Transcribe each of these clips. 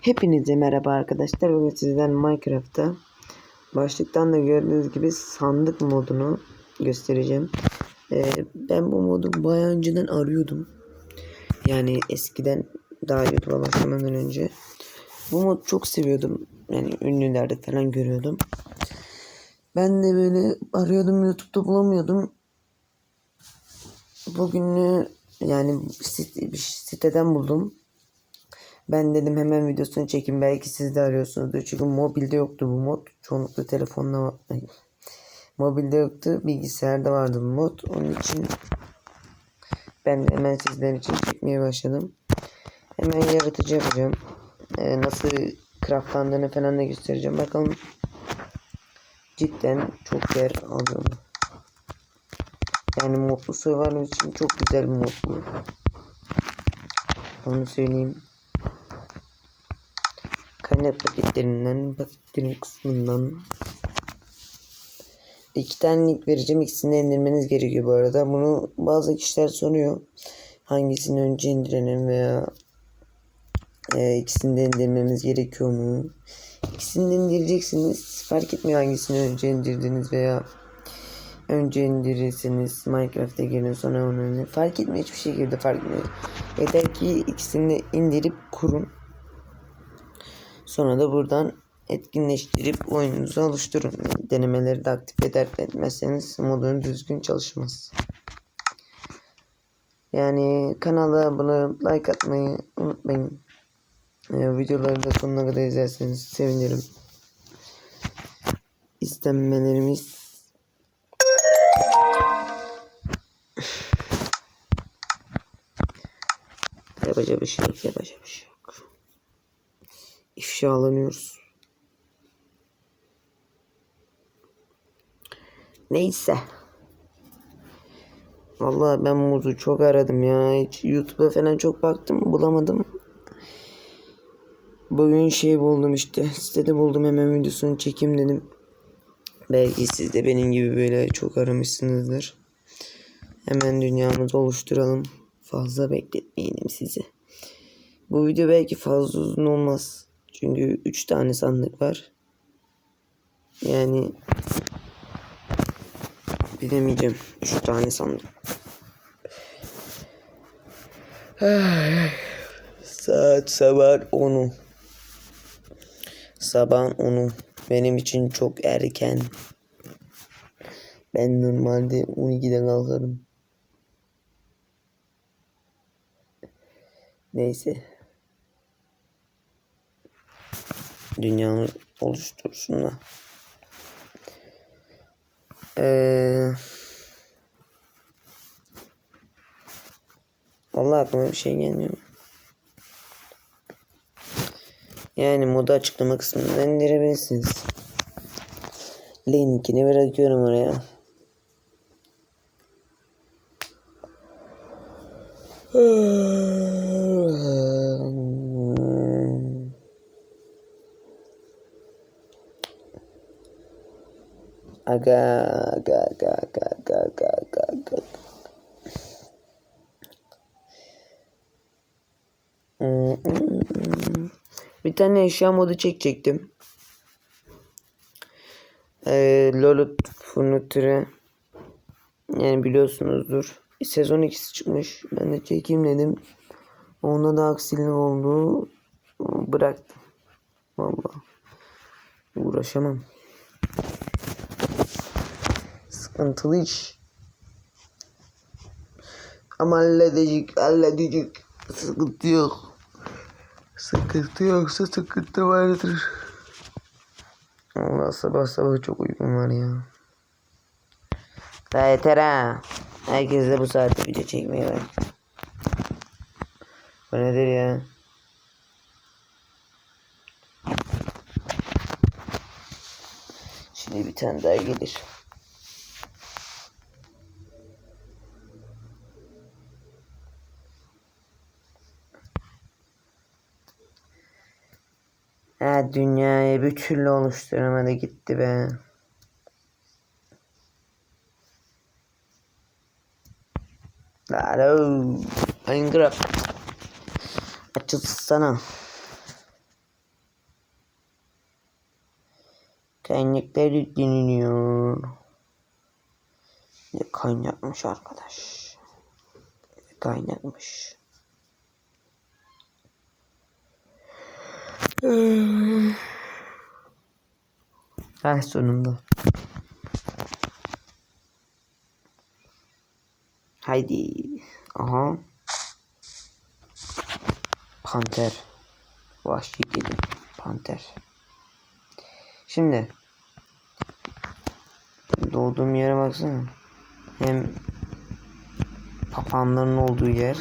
Hepinize merhaba arkadaşlar. Bugün sizden Minecraft'ta başlıktan da gördüğünüz gibi sandık modunu göstereceğim. Ee, ben bu modu bayağı önceden arıyordum. Yani eskiden daha YouTube'a başlamadan önce. Bu modu çok seviyordum. Yani ünlülerde falan görüyordum. Ben de böyle arıyordum YouTube'da bulamıyordum. Bugün yani siteden buldum. Ben dedim hemen videosunu çekin belki siz de arıyorsunuzdur. Çünkü mobilde yoktu bu mod. Çoğunlukla telefonla Mobilde yoktu. Bilgisayarda vardı bu mod. Onun için ben hemen sizler için çekmeye başladım. Hemen yaratıcı yapacağım. Ee, nasıl craftlandığını falan da göstereceğim. Bakalım cidden çok yer alıyor. Yani modlu survival için çok güzel bir mod bu. Onu söyleyeyim. Kaynak paketlerinden paketlerin kısmından iki tane link vereceğim. İkisini indirmeniz gerekiyor bu arada. Bunu bazı kişiler soruyor. Hangisini önce indirelim veya e, ikisini de indirmemiz gerekiyor mu? İkisini de indireceksiniz. Fark etmiyor hangisini önce indirdiniz veya önce indirirseniz Minecraft'a girin sonra onu. Fark etmiyor hiçbir şekilde fark etmiyor. Yeter ki ikisini de indirip kurun. Sonra da buradan etkinleştirip oyununuzu oluşturun. Denemeleri de aktif eder etmezseniz modun düzgün çalışmaz. Yani kanala abone like atmayı unutmayın. Ee, videoları da sonuna kadar izlerseniz sevinirim. İstenmelerimiz Yapacak bir şey yok, yapacak bir şey. İfşalanıyoruz. Neyse. Vallahi ben muzu çok aradım ya. Hiç YouTube'a falan çok baktım bulamadım. Bugün şey buldum işte. Sitede buldum hemen videosunu çekeyim dedim. Belki siz de benim gibi böyle çok aramışsınızdır. Hemen dünyamızı oluşturalım. Fazla bekletmeyelim sizi. Bu video belki fazla uzun olmaz. Çünkü 3 tane sandık var. Yani bilemeyeceğim. 3 tane sandık. Saat sabah 10'u. Sabahın 10'u. Benim için çok erken. Ben normalde 12'de kalkarım. Neyse. Dünyamı oluştursun da. Ee, Vallahi aklıma bir şey gelmiyor. Yani modu açıklama kısmından indirebilirsiniz. Linkini bırakıyorum oraya. Aga, aga, aga, aga, aga, aga, aga, aga. Hmm. Bir tane eşya modu çekecektim. Ee, Lolut Furniture yani biliyorsunuzdur. Sezon 2'si çıkmış. Ben de çekeyim dedim. Onda da aksilik oldu. Bıraktım. Vallahi. Uğraşamam. Sıkıntılı iş. Ama halledecek, halledecek. Sıkıntı yok. Sıkıntı yoksa sıkıntı vardır. Allah sabah sabah çok uykum var ya. Daha yeter ha. Herkes de bu saatte video çekmeye var. Bu nedir ya? Şimdi bir tane daha gelir. Ya dünyayı bir türlü oluşturamadı gitti be. Alo. Minecraft. Açılsana. Kaynaklar yükleniliyor. Ne kaynakmış arkadaş. Ne kaynakmış. Ah sonunda. Haydi. Aha. Panter. Vahşi kedi. Panter. Şimdi. Doğduğum yere baksana. Hem papağanların olduğu yer.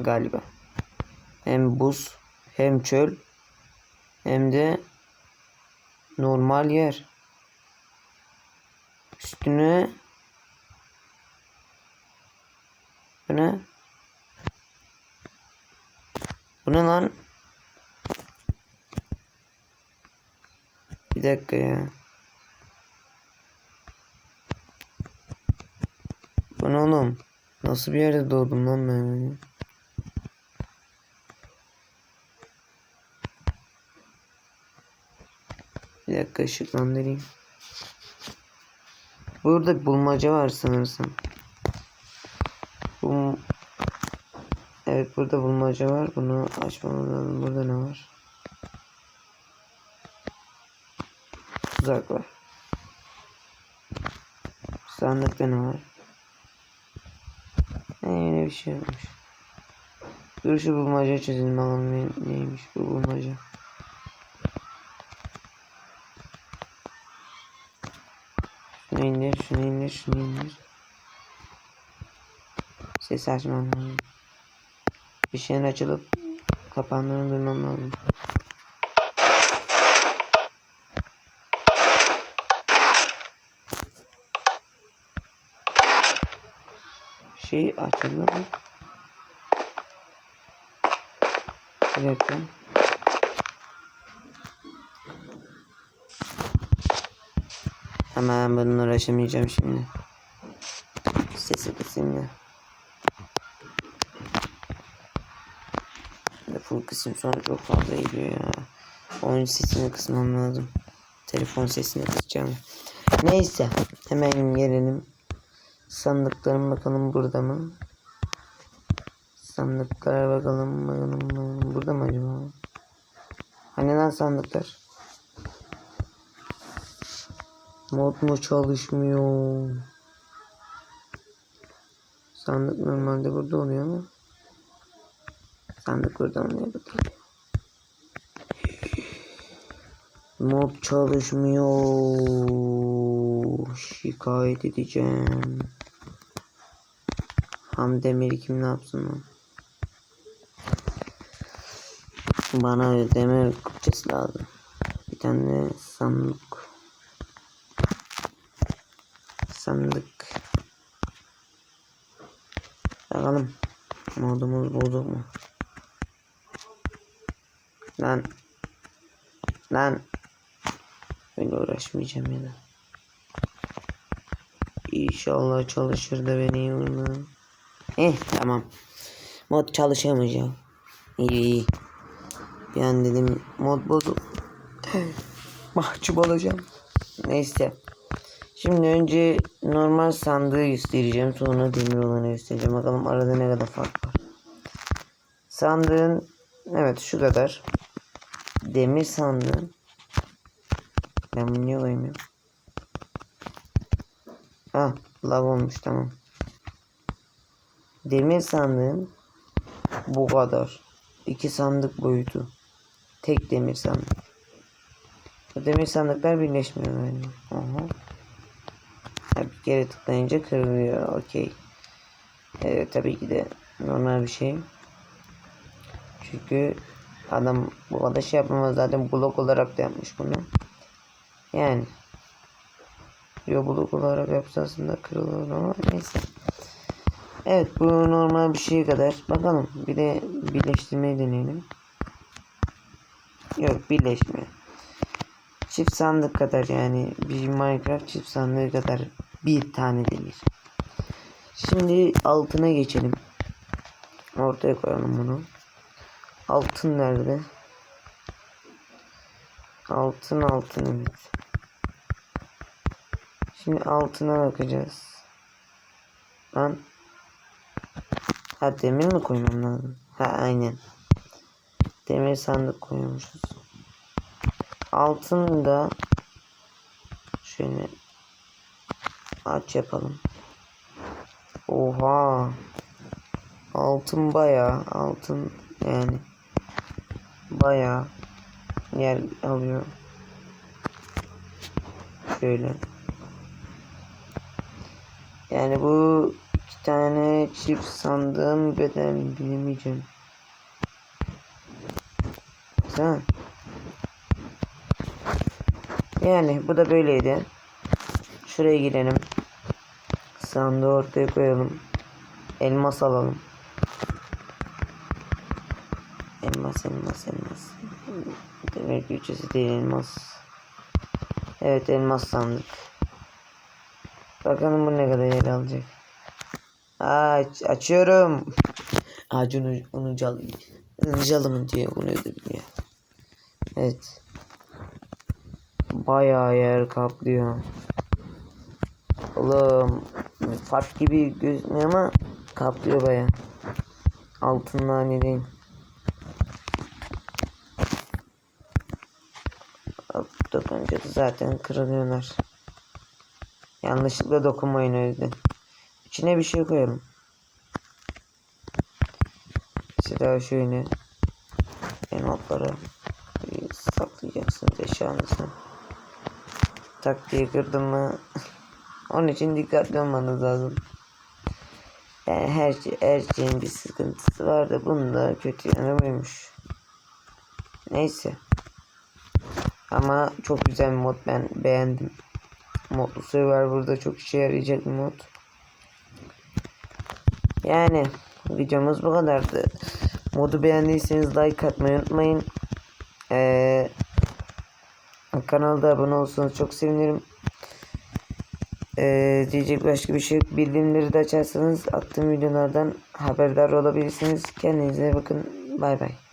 Galiba. Hem buz hem çöl hem de normal yer. Üstüne Bu ne? Bu ne lan? Bir dakika ya. Bu ne oğlum? Nasıl bir yerde doğdum lan ben? Bir dakika ışıklandırayım. Burada bulmaca var sanırsam. Bu... Evet burada bulmaca var. Bunu açmamız lazım. Burada ne var? Tuzak var. Sandıkta ne var? Ne yine bir şey olmuş. Dur şu bulmaca ne, neymiş bu bulmaca. İndir. Ses açmam lazım. Bir şeyin açılıp kapandığını duymam lazım. Şey açıldı mı? Bir dakika. Hemen bununla uğraşamayacağım şimdi. Sesi kısayım ya. Telefon kısayım sonra çok fazla geliyor ya. Oyun sesini kısmam lazım. Telefon sesini kısacağım. Neyse. Hemen gelelim. Sandıklarım bakalım burada mı? Sandıklara bakalım. bakalım, bakalım. Burada mı acaba? Hani lan sandıklar? Mod mu çalışmıyor? Sandık normalde burada oluyor ama sandık burada olmuyor burada oluyor. Mod çalışmıyor. Şikayet edeceğim. Hamdemir kim ne yapsın lan? Bana ödeme kupçesi lazım. Bir tane sandık. Sandık. Bakalım. Modumuz bozuk mu? Lan. Lan. Öyle uğraşmayacağım ya. İnşallah çalışır da beni yorulur. Eh tamam. Mod çalışamayacak. İyi iyi. Bir an dedim mod bozuk. Mahcup olacağım. Neyse. Şimdi önce normal sandığı göstereceğim. Sonra demir olanı göstereceğim. Bakalım arada ne kadar fark var. Sandığın evet şu kadar. Demir sandığın. Ben bunu niye koymuyorum? Ha lav olmuş tamam. Demir sandığın bu kadar. İki sandık boyutu. Tek demir sandık. Demir sandıklar birleşmiyor yani. Aha. Ha, bir kere tıklayınca kırılıyor. Okey. Evet tabii ki de normal bir şey. Çünkü adam bu kadar şey yapamaz zaten blok olarak da yapmış bunu. Yani. Yo blok olarak yapsa aslında kırılır ama neyse. Evet bu normal bir şey kadar. Bakalım bir de birleştirmeyi deneyelim. Yok birleşmiyor. Çift sandık kadar yani bir Minecraft çift sandığı kadar bir tane demir. Şimdi altına geçelim. Ortaya koyalım bunu. Altın nerede? Altın altın evet. Şimdi altına bakacağız. Lan. Ha demir mi koymam lazım? Ha aynen. Demir sandık koyuyormuşuz. Altın da şöyle aç yapalım. Oha. Altın bayağı altın yani bayağı yer alıyor. Şöyle. Yani bu iki tane çift sandığım bedel bilemeyeceğim. Güzel. Yani bu da böyleydi. Şuraya girelim. Sandığı ortaya koyalım. Elmas alalım. Elmas elmas elmas. Demir gücüsü değil elmas. Evet elmas sandık. Bakalım bu ne kadar yer alacak. Aç, açıyorum. Acun onu cal Calımın diyor bunu ödülüyor. Evet. Bayağı yer kaplıyor. Oğlum fark gibi gözükmüyor ama kaplıyor bayağı. Altın naneliyim. Dokununca da zaten kırılıyorlar. Yanlışlıkla dokunmayın o yüzden. İçine bir şey koyalım. Mesela şöyle enotları saklayacaksınız eşyanızı. Tak diye kırdım mı onun için dikkatli olmanız lazım. Yani her, şey, her şeyin bir sıkıntısı var da bunda kötü yanı buymuş. Neyse. Ama çok güzel bir mod ben beğendim. Modlu server burada çok işe yarayacak bir mod. Yani videomuz bu kadardı. Modu beğendiyseniz like atmayı unutmayın. Ee, kanalda abone olsanız çok sevinirim. Ee, diyecek başka bir şey yok. Bildirimleri de açarsanız attığım videolardan haberdar olabilirsiniz. Kendinize bakın. Bay bay.